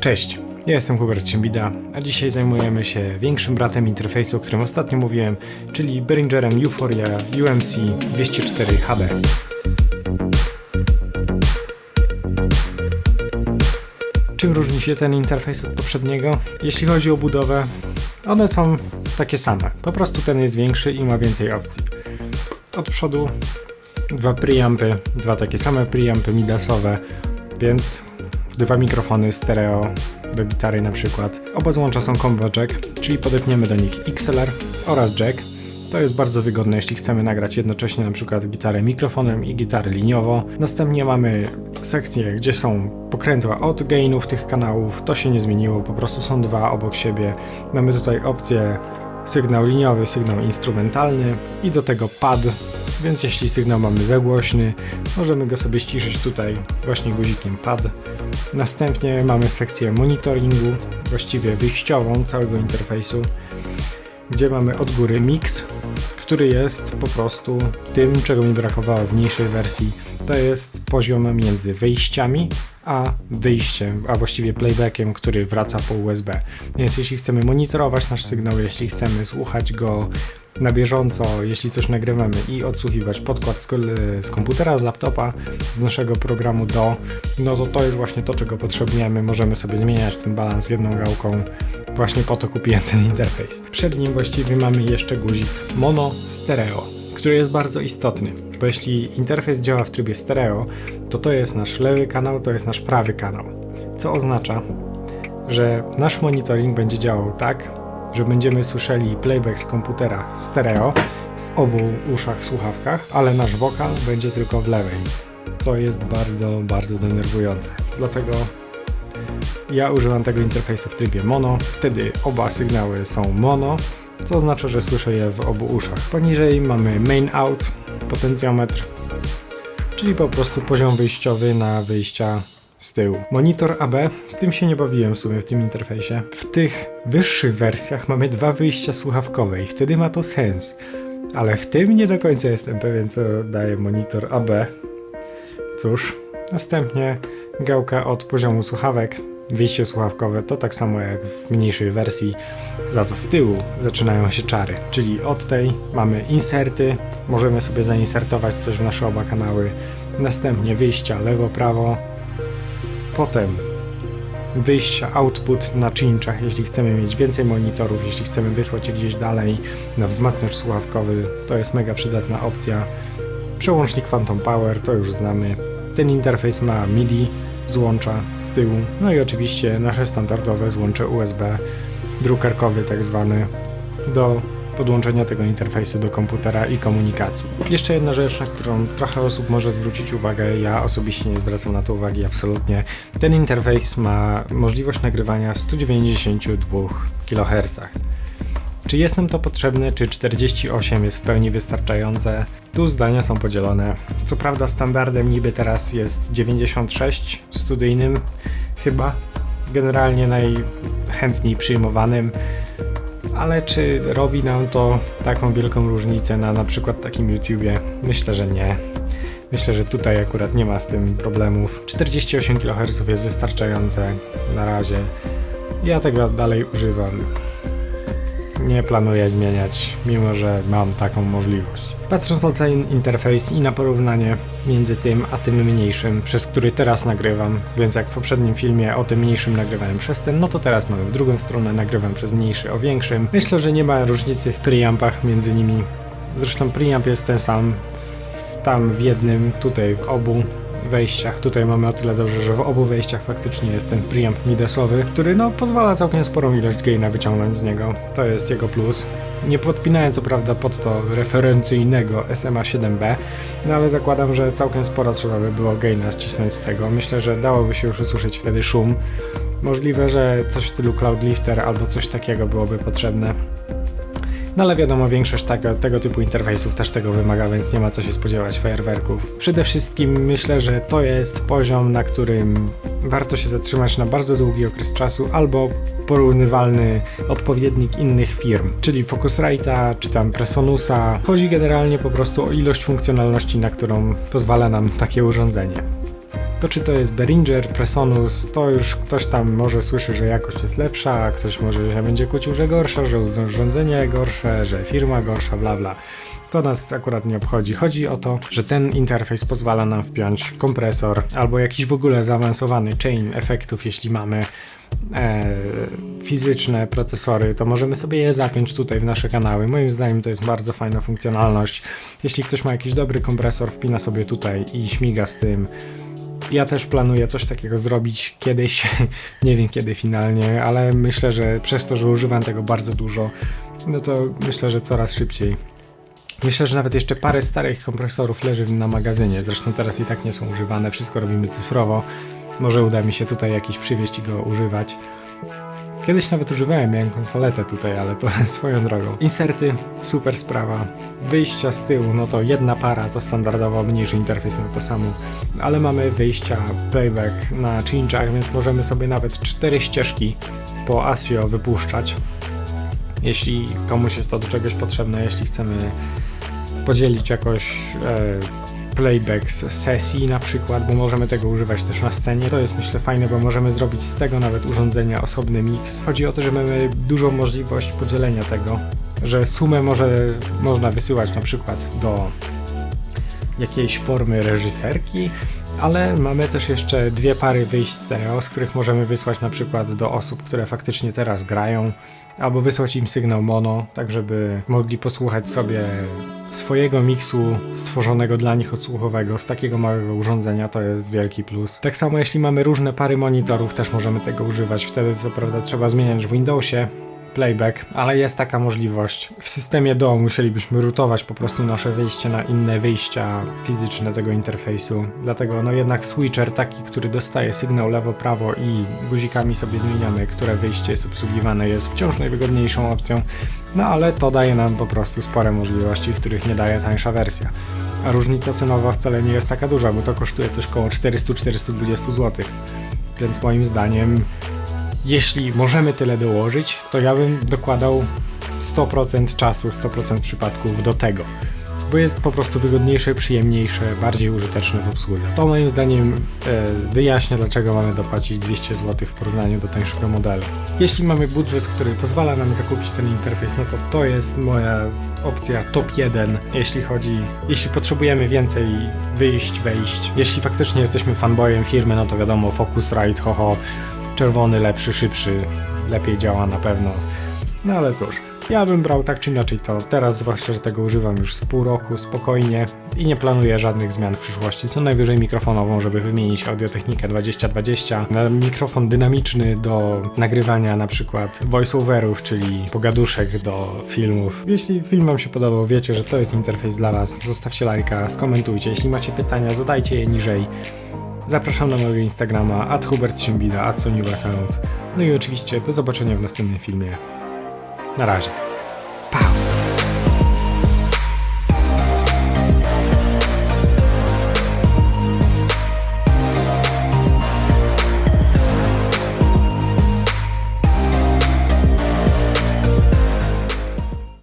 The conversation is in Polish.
Cześć, ja jestem Hubert Ciembida, a dzisiaj zajmujemy się większym bratem interfejsu, o którym ostatnio mówiłem, czyli Behringerem Euphoria UMC 204 HD. Czym różni się ten interfejs od poprzedniego? Jeśli chodzi o budowę, one są takie same. Po prostu ten jest większy i ma więcej opcji. Od przodu dwa preampy, dwa takie same preampy midasowe, więc dwa mikrofony stereo do gitary na przykład. Oba złącza są combo jack, czyli podepniemy do nich XLR oraz jack. To jest bardzo wygodne, jeśli chcemy nagrać jednocześnie na przykład gitarę mikrofonem i gitarę liniowo. Następnie mamy sekcję, gdzie są pokrętła od gainów tych kanałów. To się nie zmieniło, po prostu są dwa obok siebie. Mamy tutaj opcję sygnał liniowy, sygnał instrumentalny i do tego pad, więc jeśli sygnał mamy za głośny, możemy go sobie ściszyć tutaj właśnie guzikiem pad. Następnie mamy sekcję monitoringu, właściwie wyjściową całego interfejsu, gdzie mamy od góry mix, który jest po prostu tym, czego mi brakowało w mniejszej wersji. To jest poziom między wejściami a wyjściem, a właściwie playbackiem, który wraca po USB. Więc jeśli chcemy monitorować nasz sygnał, jeśli chcemy słuchać go na bieżąco, jeśli coś nagrywamy i odsłuchiwać podkład z, z komputera, z laptopa, z naszego programu do, no to to jest właśnie to, czego potrzebujemy. Możemy sobie zmieniać ten balans jedną gałką. Właśnie po to kupiłem ten interfejs. Przed nim właściwie mamy jeszcze guzik mono stereo, który jest bardzo istotny, bo jeśli interfejs działa w trybie stereo, to to jest nasz lewy kanał, to jest nasz prawy kanał. Co oznacza, że nasz monitoring będzie działał tak, że będziemy słyszeli playback z komputera stereo w obu uszach słuchawkach, ale nasz wokal będzie tylko w lewej, co jest bardzo, bardzo denerwujące. Dlatego ja używam tego interfejsu w trybie mono, wtedy oba sygnały są mono, co oznacza, że słyszę je w obu uszach. Poniżej mamy main out, potencjometr, czyli po prostu poziom wyjściowy na wyjścia z tyłu. Monitor AB, tym się nie bawiłem w sumie w tym interfejsie. W tych wyższych wersjach mamy dwa wyjścia słuchawkowe i wtedy ma to sens. Ale w tym nie do końca jestem pewien, co daje monitor AB. Cóż, następnie gałka od poziomu słuchawek. Wyjście słuchawkowe to tak samo jak w mniejszej wersji, za to z tyłu zaczynają się czary. Czyli od tej mamy inserty, możemy sobie zainsertować coś w nasze oba kanały. Następnie wyjścia lewo-prawo, Potem wyjścia output na czynczach, jeśli chcemy mieć więcej monitorów, jeśli chcemy wysłać je gdzieś dalej na wzmacniacz słuchawkowy, to jest mega przydatna opcja. Przełącznik Phantom Power, to już znamy. Ten interfejs ma MIDI, złącza z tyłu, no i oczywiście nasze standardowe złącze USB, drukarkowy tak zwany, do podłączenia tego interfejsu do komputera i komunikacji. Jeszcze jedna rzecz, na którą trochę osób może zwrócić uwagę, ja osobiście nie zwracam na to uwagi absolutnie. Ten interfejs ma możliwość nagrywania 192 kHz. Czy jest nam to potrzebne, czy 48 jest w pełni wystarczające? Tu zdania są podzielone. Co prawda standardem niby teraz jest 96 studyjnym chyba, generalnie najchętniej przyjmowanym ale czy robi nam to taką wielką różnicę na na przykład takim YouTubie? Myślę, że nie. Myślę, że tutaj akurat nie ma z tym problemów. 48 kHz jest wystarczające na razie. Ja tego dalej używam. Nie planuję zmieniać, mimo że mam taką możliwość. Patrząc na ten interfejs i na porównanie między tym a tym mniejszym, przez który teraz nagrywam, więc jak w poprzednim filmie o tym mniejszym nagrywałem przez ten, no to teraz mamy w drugą stronę, nagrywam przez mniejszy o większym. Myślę, że nie ma różnicy w preampach między nimi. Zresztą preamp jest ten sam tam w jednym, tutaj w obu wejściach. Tutaj mamy o tyle dobrze, że w obu wejściach faktycznie jest ten preamp midasowy, który no pozwala całkiem sporą ilość gaina wyciągnąć z niego. To jest jego plus. Nie podpinałem co prawda pod to referencyjnego SMA 7B, no ale zakładam, że całkiem sporo trzeba by było gaina ścisnąć z tego. Myślę, że dałoby się już usłyszeć wtedy szum. Możliwe, że coś w stylu Cloud Lifter albo coś takiego byłoby potrzebne. No ale wiadomo, większość tego, tego typu interfejsów też tego wymaga, więc nie ma co się spodziewać fajerwerków. Przede wszystkim myślę, że to jest poziom, na którym warto się zatrzymać na bardzo długi okres czasu albo porównywalny odpowiednik innych firm, czyli Focusrite'a czy tam Presonusa. Chodzi generalnie po prostu o ilość funkcjonalności, na którą pozwala nam takie urządzenie. To czy to jest Behringer, Presonus, to już ktoś tam może słyszy, że jakość jest lepsza, a ktoś może się będzie kłócił, że gorsza, że urządzenie gorsze, że firma gorsza, bla bla. To nas akurat nie obchodzi. Chodzi o to, że ten interfejs pozwala nam wpiąć kompresor albo jakiś w ogóle zaawansowany chain efektów, jeśli mamy e, fizyczne procesory, to możemy sobie je zapiąć tutaj w nasze kanały. Moim zdaniem to jest bardzo fajna funkcjonalność. Jeśli ktoś ma jakiś dobry kompresor, wpina sobie tutaj i śmiga z tym. Ja też planuję coś takiego zrobić kiedyś, nie wiem kiedy finalnie, ale myślę, że przez to, że używam tego bardzo dużo, no to myślę, że coraz szybciej. Myślę, że nawet jeszcze parę starych kompresorów leży na magazynie, zresztą teraz i tak nie są używane, wszystko robimy cyfrowo. Może uda mi się tutaj jakiś przywieźć i go używać. Kiedyś nawet używałem, miałem konsoletę tutaj, ale to swoją drogą. Inserty, super sprawa. Wyjścia z tyłu, no to jedna para, to standardowo mniejszy interfejs ma to samo, ale mamy wyjścia playback na cinchach, więc możemy sobie nawet cztery ścieżki po ASIO wypuszczać. Jeśli komuś jest to do czegoś potrzebne, jeśli chcemy podzielić jakoś e, playback z sesji na przykład, bo możemy tego używać też na scenie. To jest myślę fajne, bo możemy zrobić z tego nawet urządzenia osobny mix. Chodzi o to, że mamy dużą możliwość podzielenia tego, że sumę może, można wysyłać na przykład do jakiejś formy reżyserki, ale mamy też jeszcze dwie pary wyjść stereo, z których możemy wysłać na przykład do osób, które faktycznie teraz grają, albo wysłać im sygnał mono, tak żeby mogli posłuchać sobie swojego miksu stworzonego dla nich odsłuchowego z takiego małego urządzenia, to jest wielki plus. Tak samo jeśli mamy różne pary monitorów, też możemy tego używać. Wtedy co prawda trzeba zmieniać w Windowsie, playback, ale jest taka możliwość. W systemie DO musielibyśmy rutować po prostu nasze wyjście na inne wyjścia fizyczne tego interfejsu. Dlatego no jednak switcher taki, który dostaje sygnał lewo-prawo i guzikami sobie zmieniamy, które wyjście jest obsługiwane, jest wciąż najwygodniejszą opcją. No ale to daje nam po prostu spore możliwości, których nie daje tańsza wersja. A różnica cenowa wcale nie jest taka duża, bo to kosztuje coś około 400-420 zł. Więc moim zdaniem jeśli możemy tyle dołożyć, to ja bym dokładał 100% czasu, 100% przypadków do tego. Bo jest po prostu wygodniejsze, przyjemniejsze, bardziej użyteczne w obsłudze. To moim zdaniem e, wyjaśnia, dlaczego mamy dopłacić 200 zł w porównaniu do tańszego modelu. Jeśli mamy budżet, który pozwala nam zakupić ten interfejs, no to to jest moja opcja top 1, jeśli chodzi, jeśli potrzebujemy więcej wyjść, wejść. Jeśli faktycznie jesteśmy fanboyem firmy, no to wiadomo, Focusrite, hoho, czerwony lepszy, szybszy, lepiej działa na pewno. No ale cóż, ja bym brał tak czy inaczej to teraz, zwłaszcza, że tego używam już z pół roku spokojnie i nie planuję żadnych zmian w przyszłości. Co najwyżej mikrofonową, żeby wymienić Audiotechnikę 2020 na mikrofon dynamiczny do nagrywania na przykład voiceoverów, czyli pogaduszek do filmów. Jeśli film Wam się podobał, wiecie, że to jest interfejs dla Was, zostawcie lajka, skomentujcie. Jeśli macie pytania, zadajcie je niżej. Zapraszam na mojego Instagrama, at Hubert. No i oczywiście do zobaczenia w następnym filmie. Na razie.